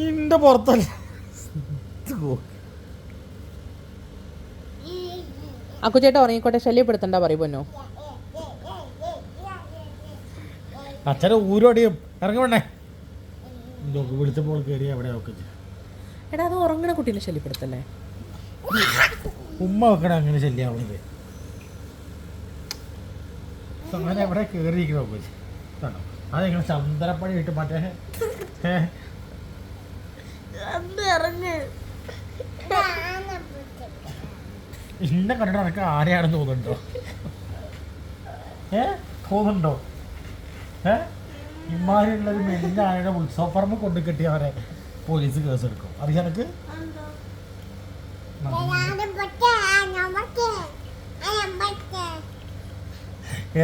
ഇന്റെ പുറത്തല്ല. അക്കുചേട്ട ഉറങ്ങിക്കോട്ടെ ശല്യപ്പെടുത്തണ്ട പറയും പൊന്നോ. അച്ഛനെ ഊരോടിയും ഇറങ്ങി വേണേ വിളിച്ചപ്പോൾ കയറി അവിടെ ഒക്കെ എടാ അത് ഉറങ്ങണ കുട്ടീനെ ശല്യപ്പെടുത്തല്ലേ? ഉമ്മ വെക്കണ അങ്ങനെ ശല്യാവണത് അങ്ങനെ എവിടെ കയറിയിരിക്കണോ അതെങ്ങനെ ചന്ദ്രപ്പണി ഇട്ട് മറ്റേ? ഇന്നെ കണ്ടിട്ട് എനിക്ക് ആരെയാണെന്ന് തോന്നുന്നുണ്ടോ? ഏ? തോന്നുന്നുണ്ടോ? ഏ? ഇമാരുള്ളത് മെലിഞ്ഞ ആനയുടെ ഉത്സവപ്പറമ്പ് കൊണ്ട് കെട്ടിയവരെ പോലീസ് കേസ് എടുക്കും. അറിയാം എനിക്ക്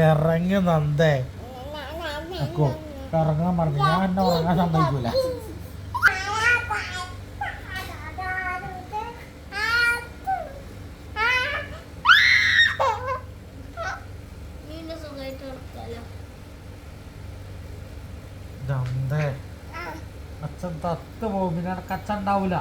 ഇറങ്ങി നന്ദേ. ഇറങ്ങാൻ പറഞ്ഞു ഞാൻ എന്നെ ഉറങ്ങാൻ സമ്മതിക്കൂല. നന്ദേ അച്ഛൻ തത്ത് പോകും. പിന്നെ എനിക്ക് അച്ഛൻ ഉണ്ടാവൂല.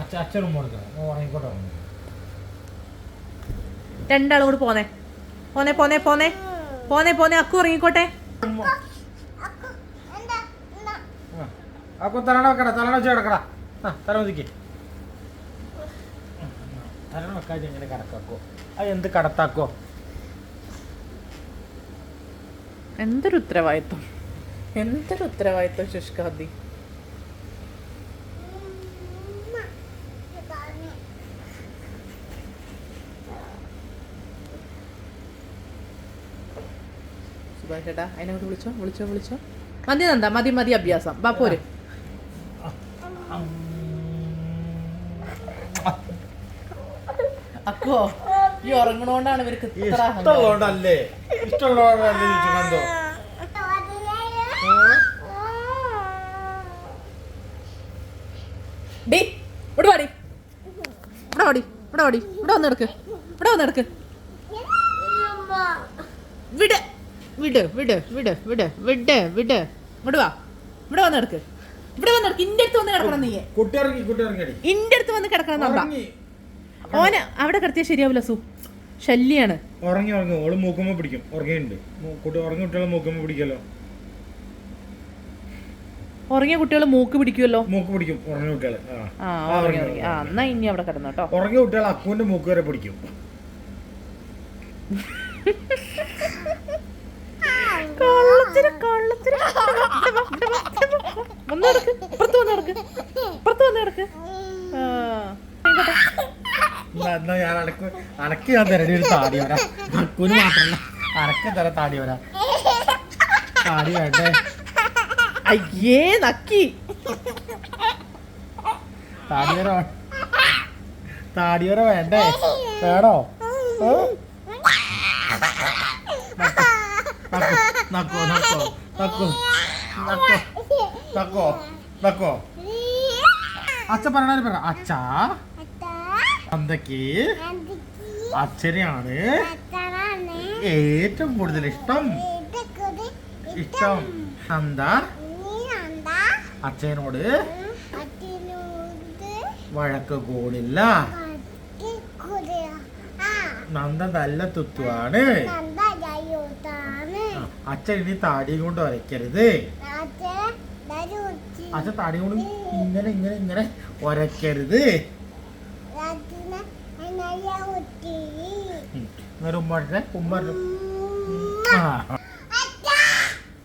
അച്ഛൻ അച്ഛനും കൊടുക്കണം. ഉറങ്ങിക്കോട്ടെ. ഉറങ്ങി. രണ്ടാളും കൂടി പോന്നെ. പോന്നെ പോന്നെ പോന്നെ. പോന്നെ പോന്നെ. അക്കു ഉറങ്ങിക്കോട്ടെ ആ. അക്കു തലണ വെക്കട തലണ വെച്ച് കിടക്കട. ആ തല ഒതുക്കി. തലണ വെക്കാതെ എങ്ങനെ കിടക്കാക്കോ അത് എന്ത് കടത്താക്കോ? എന്തൊരു ഉത്തരവാദിത്വം? എന്തൊരു ഉത്തരവാദിത്വം ശുഷ്കാദി ചേട്ടാ അതിനെ കൂടി വിളിച്ചോ? വിളിച്ചോ വിളിച്ചോ? മതി നന്ദ മതി മതി അഭ്യാസം. ബാ അക്കോ ഈ ഉറങ്ങണോണ്ടാണ് ഇവർക്ക് ഇത്ര അഹങ്കാരം. ഇഷ്ടമുള്ളതുകൊണ്ടല്ലേ ഇഷ്ടമുള്ളതുകൊണ്ടല്ലേ ഡി ഇവിടെ വാടി. ഇവിടെ വാടി ഇവിടെ വാടി. ഇവിടെ വന്ന് എടുക്ക് ഇവിടെ വന്ന് വിട്. വിട് വിട് വിട് വിട് വിട്. വിട് ഇങ്ങോട്ട് വാ. ഇവിടെ വന്ന് എടുക്ക് ഇവിടെ വന്ന് ഇന്റെ അടുത്ത് വന്ന് കിടക്കണം നീ ഇന്റെ അടുത്ത് വന്ന് കിടക്കണം നന്ദ. ഓന് അവിടെ കിടത്തിയാൽ ശരിയാവില്ല സു. ശല്യാണ്. ഉറങ്ങി ഉറങ്ങി. ഓൾ മൂക്കുമ്പോ പിടിക്കും. ഉറങ്ങിയുണ്ട് കുട്ടി ഉറങ്ങി കുട്ടികളെ മൂക്കുമ്പോ പിടിക്കല്ലോ ഉറങ്ങിയ കുട്ടികൾ മൂക്ക് പിടിക്കുമല്ലോ? മൂക്ക് പിടിക്കും ഉറങ്ങിയ കുട്ടികൾ ആ. ഉറങ്ങി, ഉറങ്ങി ആ എന്നാ ഇനി അവിടെ കിടന്നു കേട്ടോ ഉറങ്ങിയ കുട്ടികൾ അക്കുവിന്റെ മൂക്ക് വരെ പിടിക്കും. കള്ളത്തിന് കള്ളത്തിന് വന്ന് നടക്ക് പുറത്ത് വന്ന്. എന്നാ ഞാൻ അനക്ക് അനക്ക് ഞാൻ തരടി ഒരു താടി വരാ. അക്കുവിന് മാത്രല്ല അനക്ക് തര താടി വരാ. താടി വേണ്ടേ? അയ്യേ നക്കി. താടി വര താടി വര വേണ്ടേ? വേണോ? നക്കോ നക്കോ നക്കോ നക്കോ. തക്കോ നക്കോ അച്ഛ പറഞ്ഞാൽ പറ. അച്ഛ അന്തക്ക് അച്ഛനെയാണ് ഏറ്റവും കൂടുതൽ ഇഷ്ടം. ഇഷ്ടം. നന്ദ അച്ഛനോട് വഴക്ക് കൂടില്ല. നന്ദ നല്ല തുത്തുവാണ്. അച്ഛൻ ഇനി താടി കൊണ്ട് ഒരയ്ക്കരുത് അച്ഛൻ തടി കൊണ്ട് ഇങ്ങനെ ഇങ്ങനെ ഇങ്ങനെ ഒരക്കരുത്.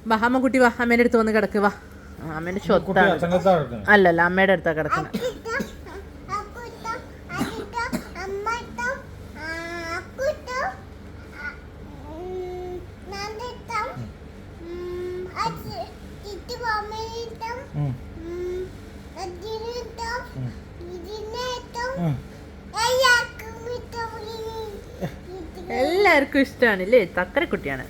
വാ അമ്മ കുട്ടി വാ അമ്മേന്റെ അടുത്ത് വന്ന് കിടക്ക് വാ. അടുത്താണ് അല്ലല്ല അമ്മയുടെ അടുത്താ കിടക്കുന്നത് ഉം. എല്ലാവർക്കും ഇഷ്ടമാണ് ഇല്ലേ തത്ര കുട്ടിയാണ്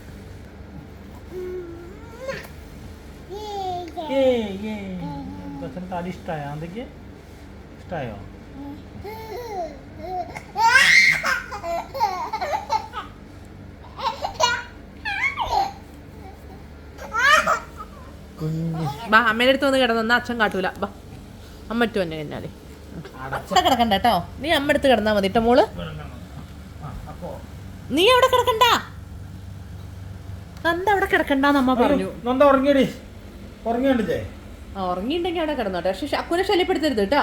താടി ഇഷ്ടമായോ എന്തൊക്കെ ഇഷ്ടമായോ കുഞ്ഞ് ബാ അമ്മേന്റെ അടുത്ത് വന്ന് കിടന്നു അച്ഛൻ കാട്ടൂല. ബാ അമ്മ ഇട്ടു തന്നെ കഴിഞ്ഞാൽ കിടക്കണ്ടട്ടോ കിടക്കണ്ട കേട്ടോ. നീ അമ്മ അടുത്ത് കിടന്നാ മതി കേട്ടോ മോൾ. അപ്പോ നീ അവിടെ കിടക്കണ്ട? നന്ദ അവിടെ കിടക്കണ്ട നമ്മ പറഞ്ഞു. നന്ദ ഉറങ്ങിയടി. ഉറങ്ങിയുണ്ടേ ആ ഉറങ്ങിയിട്ടുണ്ടെങ്കിൽ അവിടെ കിടന്നോട്ടെ. പക്ഷെ അക്കുനെ ശല്യപ്പെടുത്തരുത് കേട്ടോ.